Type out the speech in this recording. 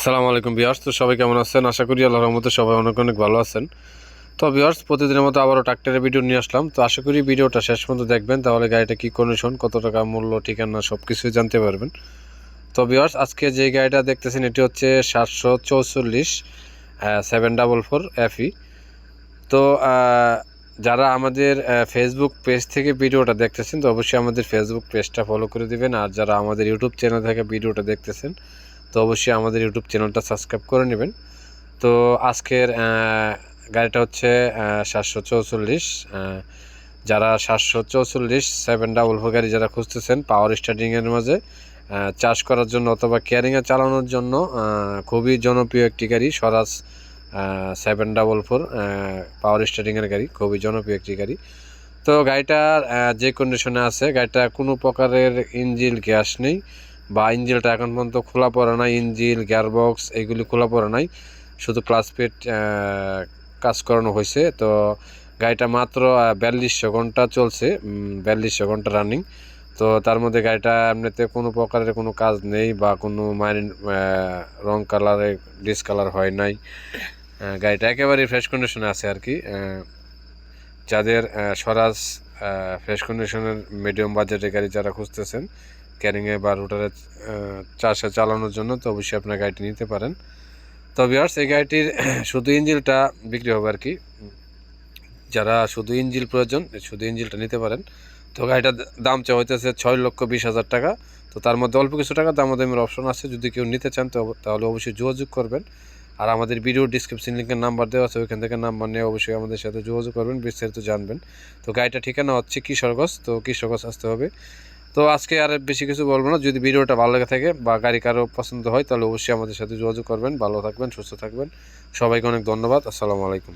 আসসালামু আলাইকুম বিয়ার্স তো সবাই কেমন আছেন? আশা করি আল্লাহর রহমতে সবাই অনেক অনেক ভালো আছেন। তো বিয়ার্স প্রতিদিনের মতো আবারও ট্রাক্টরের ভিডিও নিয়ে আসলাম। তো আশা করি ভিডিওটা শেষ পর্যন্ত দেখবেন। তাহলে গাড়িটা কী কন্ডিশন কত টাকা মূল্য, ঠিকানা সব কিছুই জানতে পারবেন। তো বিয়ার্স আজকে যে গাড়িটা দেখতেছেন, এটি হচ্ছে সাতশো চৌচল্লিশ সেভেন ডাবল ফোর এফই তো যারা আমাদের ফেসবুক পেজ থেকে ভিডিওটা দেখতেছেন, তো অবশ্যই আমাদের ফেসবুক পেজটা ফলো করে দিবেন। আর যারা আমাদের ইউটিউব চ্যানেল থেকে ভিডিওটা দেখতেছেন তো অবশ্যই আমাদের ইউটিউব চ্যানেলটা সাবস্ক্রাইব করে নেবেন। তো আজকের গাড়িটা হচ্ছে সাতশো চৌচল্লিশ যারা সাতশো চৌচল্লিশ সেভেন ডাবল ফোর গাড়ি যারা খুঁজতেছেন পাওয়ার স্টার্টিংয়ের মাঝে চাষ করার জন্য অথবা ক্যারিংয়ে চালানোর জন্য খুবই জনপ্রিয় একটি গাড়ি, Swaraj seven double four power স্টার্টিংয়ের গাড়ি, খুবই জনপ্রিয় একটি গাড়ি। তো গাড়িটার যে কন্ডিশনে আছে, গাড়িটা কোনো প্রকারের ইঞ্জিল গ্যাস নেই। বা ইঞ্জিলটা এখন পর্যন্ত খোলা পড়ে নাই, ইঞ্জিল, গিয়ারবক্স এগুলি খোলা পড়ে নাই। শুধু ক্লাস পেট কাজ করানো হয়েছে। তো গাড়িটা মাত্র বিয়াল্লিশশো ঘণ্টা চলছে। বিয়াল্লিশশো ঘণ্টা রানিং তো তার মধ্যে গাড়িটা এমনিতে কোনো প্রকারের কোনো কাজ নেই বা কোনো মাইন রং কালারে ডিসকালার হয় নাই। গাড়িটা একেবারেই ফ্রেশ কন্ডিশনে আছে আর কি। যাদের স্বরাজ ফ্রেশ কন্ডিশনের মিডিয়াম বাজেটের গাড়ি যারা খুঁজতেছেন ক্যারিংয়ে বা রুটারে চাষে চালানোর জন্য তো অবশ্যই আপনার গাড়িটি নিতে পারেন। তো বিয়ার্স এই গাড়িটির শুধু ইঞ্জিলটা বিক্রি হবে আর কি। যারা শুধু ইঞ্জিল প্রয়োজন, শুধু ইঞ্জিলটা নিতে পারেন। তো গাড়িটার দাম চা, হইতেছে ছয় লক্ষ বিশ হাজার টাকা। তো তার মধ্যে অল্প কিছু টাকা দামাদামির অপশন আছে। যদি কেউ নিতে চান, তো তাহলে অবশ্যই যোগাযোগ করবেন। আর আমাদের ভিডিও ডিসক্রিপশন লিঙ্কের নাম্বার দেওয়া আছে, ওইখান থেকে নাম্বার নিয়ে অবশ্যই আমাদের সাথে যোগাযোগ করবেন, বিস্তারিত জানবেন। তো গাড়িটা ঠিকানা হচ্ছে কিশোরগঞ্জ। তো কিশোরগঞ্জ আসতে হবে। তো আজকে আর বেশি কিছু বলব না। যদি ভিডিওটা ভালো লেগে থাকে বা গাড়ি কারও পছন্দ হয়, তাহলে অবশ্যই আমাদের সাথে যোগাযোগ করবেন। ভালো থাকবেন, সুস্থ থাকবেন। সবাইকে অনেক ধন্যবাদ। আসসালামু আলাইকুম।